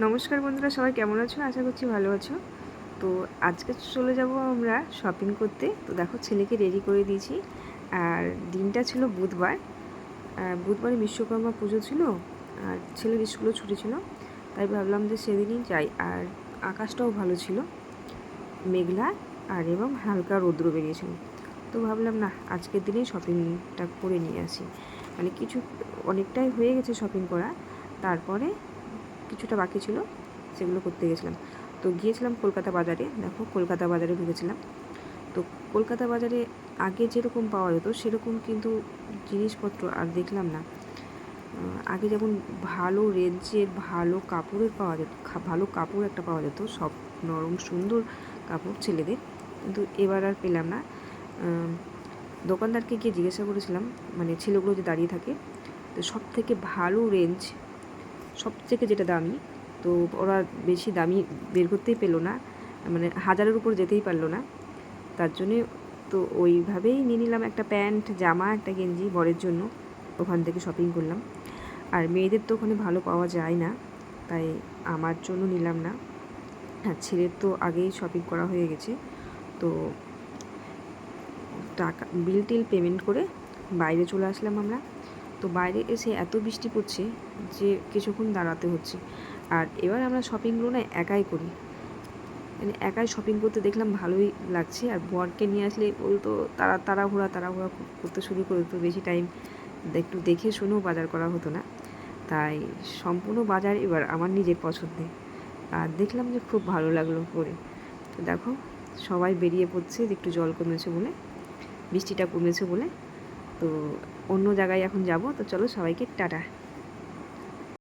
নমস্কার বন্ধুরা, সবাই কেমন আছো? আশা করছি ভালো আছো। তো আজকে চলে যাব আমরা শপিং করতে। তো দেখো, ছেলেকে রেডি করে দিয়েছি। আর দিনটা ছিল বুধবার। বুধবারে বিশ্বকর্মা পুজো ছিল। আর ছেলের স্কুলও ছুটি ছিল। তাই ভাবলাম যে সেদিনই যাই। আর আকাশটাও ভালো ছিল। মেঘলা আর এবং হালকা রৌদ্র বেরিয়েছিল। তো ভাবলাম, না, আজকের দিনেই শপিংটা করে নিয়ে আসি। মানে কিছু, অনেকটাই হয়ে গেছে শপিং করা। তারপরে কিছুটা বাকি ছিল, সেগুলো করতে গেছিলাম। তো গিয়েছিলাম কলকাতা বাজারে, দেখো কলকাতা বাজারে ঢুকেছিলাম। তো কলকাতা বাজারে আগে যেরকম পাওয়া যেত, সেরকম কিন্তু জিনিসপত্র আর দেখলাম না। আগে যেমন ভালো রেঞ্জের, ভালো কাপড়ের পাওয়া যেত ভালো কাপড় একটা পাওয়া যেত, সব নরম সুন্দর কাপড় ছেলেদের। কিন্তু এবার আর পেলাম না। দোকানদারকে গিয়ে জিজ্ঞাসা করেছিলাম মানে ছেলেগুলো যে দাঁড়িয়ে থাকে, তো সব থেকে ভালো রেঞ্জ সব থেকে যেটা দামি, তো ওরা বেশি দামি বের করতেই পেল না মানে হাজারের উপর যেতেই পারল না। তার জন্যে তো ওইভাবেই নিয়ে নিলাম একটা প্যান্ট, জামা, একটা গেঞ্জি বরের জন্য। ওখান থেকে শপিং করলাম। আর মেয়েদের তো ওখানে ভালো পাওয়া যায় না, তাই আমার জন্য নিলাম না। আর ছেলের তো আগেই শপিং করা হয়ে গেছে, তো টাকা বিল টিল পেমেন্ট করে বাইরে চলে আসলাম আমরা। তো বাইরে এসে এত বৃষ্টি পড়ছে যে কিছুক্ষণ দাঁড়াতে হচ্ছে। আর এবার আমরা শপিংগুলো না একাই করি। মানে একাই শপিং করতে দেখলাম ভালোই লাগছে। আর বরকে নিয়ে আসলে বলতো তারা তাড়াহুড়া তাড়াহুড়া করতে শুরু করে তো বেশি টাইম একটু দেখে শুনেও বাজার করা হতো না। তাই সম্পূর্ণ বাজার এবার আমার নিজের পছন্দে আর দেখলাম যে খুব ভালো লাগল করে। তো দেখো, সবাই বেরিয়ে পড়ছে, একটু জল কমেছে বলে, বৃষ্টিটা কমেছে বলে। তো অন্য জায়গায় এখন যাব। তো চলো সবাইকে টাটা।